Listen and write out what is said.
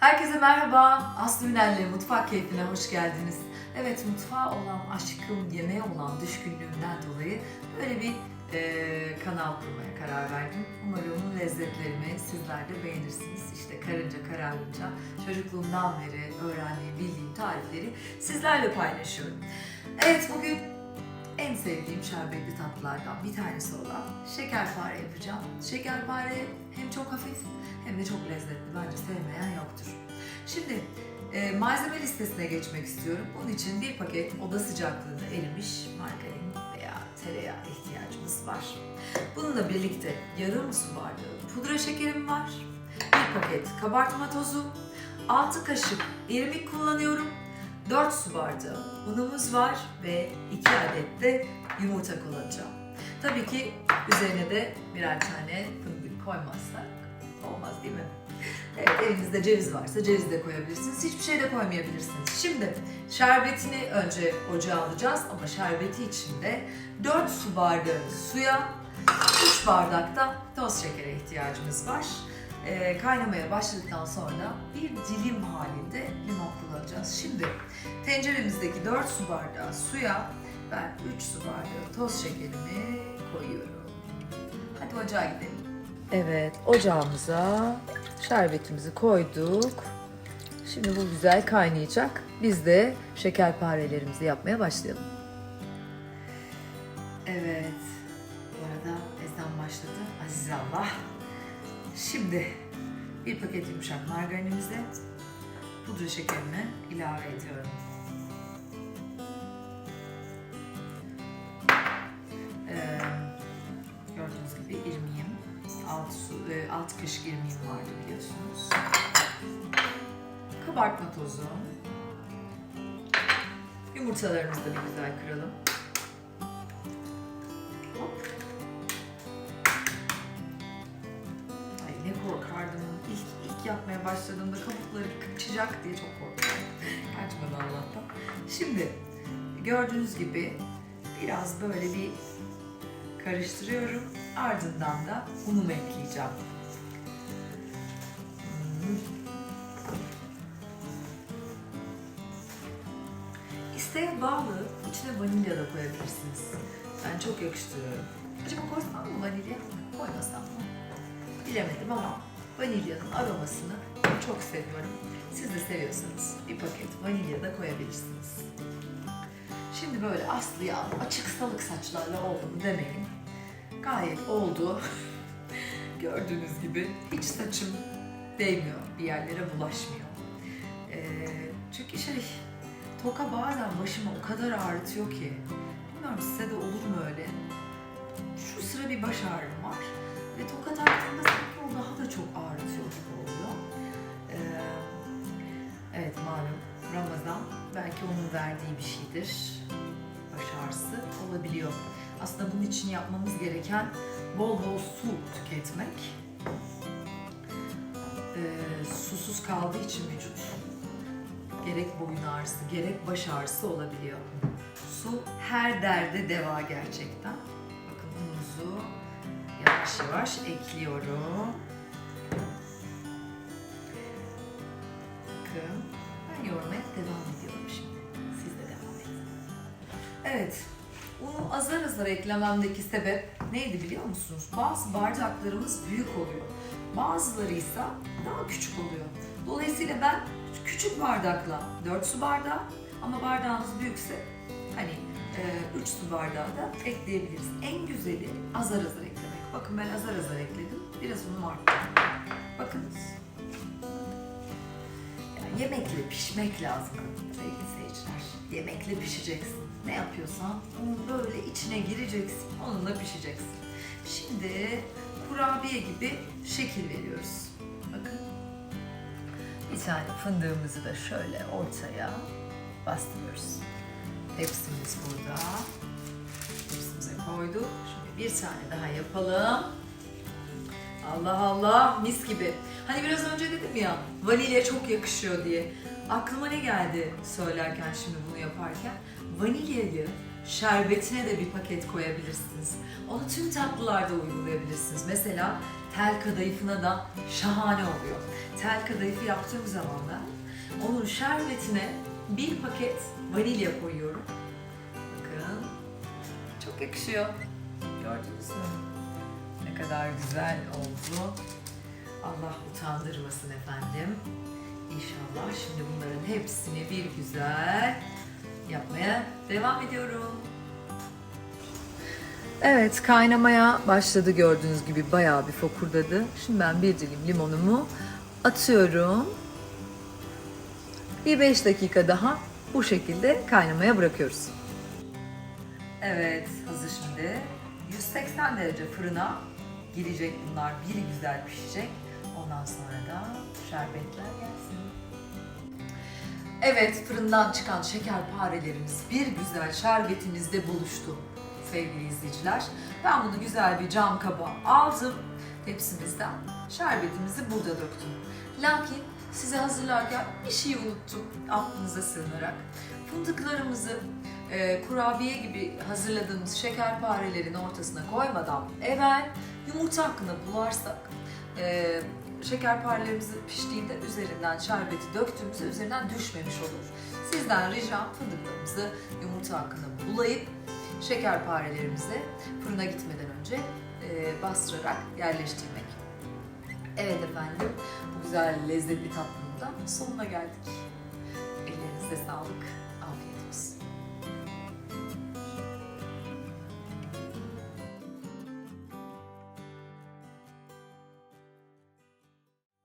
Herkese merhaba. Aslı Ünel'le Mutfak Keyfine hoş geldiniz. Evet mutfağa olan aşkım, yemeğe olan düşkünlüğümden dolayı böyle bir eee, kanal kurmaya karar verdim. Umarım lezzetlerimi sizler de beğenirsiniz. İşte karınca kararınca çocukluğumdan beri öğrendiğim, bildiğim tarifleri sizlerle paylaşıyorum. Evet bugün en sevdiğim şerbetli tatlılardan bir tanesi olan şekerpare yapacağım. Şekerpare hem çok hafif hem de çok lezzetli. Bence sevmeyen yoktur. Şimdi e, malzeme listesine geçmek istiyorum. Bunun için bir paket oda sıcaklığında erimiş margarin veya tereyağı ihtiyacımız var. Bununla birlikte yarım su bardağı pudra şekerim var. Bir paket kabartma tozu, 6 kaşık irmik kullanıyorum. 4 su bardağı unumuz var ve 2 adet de yumurta kullanacağım. Tabii ki üzerine de birer tane fındık koymazsak olmaz değil mi? Evet, evinizde ceviz varsa ceviz de koyabilirsiniz. Hiçbir şey de koymayabilirsiniz. Şimdi şerbetini önce ocağa alacağız ama şerbeti için de 4 su bardağı suya 3 bardak da toz şekere ihtiyacımız var. Ee, kaynamaya başladıktan sonra bir dilim halinde limon kullanacağız. Şimdi tenceremizdeki 4 su bardağı suya ben 3 su bardağı toz şekerimi koyuyorum. Hadi ocağa gidelim. Evet, ocağımıza şerbetimizi koyduk. Şimdi bu güzel kaynayacak. Biz de şekerparelerimizi yapmaya başlayalım. Evet, bu arada ezan başladı. Aziz Allah. Şimdi bir paket yumuşak margarinimize pudra şekerini ilave ediyorum. Ee, gördüğünüz gibi irmiğim. Alt, e, alt kaşık irmiğim vardı biliyorsunuz. Kabartma tozu. Yumurtalarımızı da bir güzel kıralım. Başladığımda kabukları kaçacak diye çok korktum. Kaçmadı Allah'tan. Şimdi gördüğünüz gibi biraz böyle bir karıştırıyorum. Ardından da unumu ekleyeceğim. İsteğe bağlı içine vanilya da koyabilirsiniz. Ben çok yakıştırıyorum. Acaba koysam mı vanilya? Koymasam mı? Bilemedim ama vanilyanın aromasını çok seviyorum. Siz de seviyorsanız bir paket vanilya da koyabilirsiniz. Şimdi böyle aslı yağlı, açık salık saçlarla oldu demeyin. Gayet oldu. Gördüğünüz gibi hiç saçım değmiyor, bir yerlere bulaşmıyor. Ee, çünkü şey, toka bazen başımı o kadar ağrıtıyor ki. Bilmiyorum size de olur mu öyle? Şu sıra bir baş ağrım var. Ve toka taktığımda sanki o daha da çok ağrıtıyor gibi oluyor. Evet malum Ramazan belki onun verdiği bir şeydir. Baş ağrısı olabiliyor. Aslında bunun için yapmamız gereken bol bol su tüketmek. Ee, susuz kaldığı için vücut gerek boyun ağrısı, gerek baş ağrısı olabiliyor. Su her derde deva gerçekten. Bakın unumuzu yavaş yavaş ekliyorum. Bakın ben yoğurmaya devam ediyorum şimdi. Siz de devam edin. Evet, unu azar azar eklememdeki sebep neydi biliyor musunuz? Bazı bardaklarımız büyük oluyor. Bazıları ise daha küçük oluyor. Dolayısıyla ben küçük bardakla 4 su bardağı ama bardağınız büyükse hani 3 su bardağı da ekleyebiliriz. En güzeli azar azar eklemek. Bakın ben azar azar ekledim. Biraz unum arttı. Bakınız. Yemekle pişmek lazım sevgili seyirciler. Yemekle pişeceksin. Ne yapıyorsan onu böyle içine gireceksin. Onunla pişeceksin. Şimdi kurabiye gibi şekil veriyoruz. Bakın. Bir tane fındığımızı da şöyle ortaya bastırıyoruz. Tepsimiz burada. Tepsimize koyduk. Şimdi bir tane daha yapalım. Allah Allah mis gibi. Hani biraz önce dedim ya vanilya çok yakışıyor diye. Aklıma ne geldi söylerken şimdi bunu yaparken? Vanilyayı şerbetine de bir paket koyabilirsiniz. Onu tüm tatlılarda uygulayabilirsiniz. Mesela tel kadayıfına da şahane oluyor. Tel kadayıfı yaptığım zaman ben onun şerbetine bir paket vanilya koyuyorum. Bakın çok yakışıyor. Gördünüz mü? Ne kadar güzel oldu. Allah utandırmasın efendim. İnşallah şimdi bunların hepsini bir güzel yapmaya devam ediyorum. Evet kaynamaya başladı gördüğünüz gibi bayağı bir fokurdadı. Şimdi ben bir dilim limonumu atıyorum. Bir 5 dakika daha bu şekilde kaynamaya bırakıyoruz. Evet hazır şimdi. 180 derece fırına girecek bunlar. Bir güzel pişecek. Ondan sonra da şerbetler gelsin. Evet fırından çıkan şekerparelerimiz bir güzel şerbetimizde buluştu sevgili izleyiciler. Ben bunu güzel bir cam kaba aldım tepsimizden. Şerbetimizi burada döktüm. Lakin size hazırlarken bir şey unuttum aklınıza sığınarak. Fındıklarımızı e, kurabiye gibi hazırladığımız şekerparelerin ortasına koymadan evvel yumurta hakkında bularsak e, şekerparelerimiz piştiğinde üzerinden şerbeti döktüğümüzde üzerinden düşmemiş olur. Sizden ricam fındıklarımızı yumurta hakkında bulayıp şekerparelerimizi fırına gitmeden önce e, bastırarak yerleştirmek. Evet efendim, bu güzel lezzetli tatlının da sonuna geldik. Ellerinize sağlık.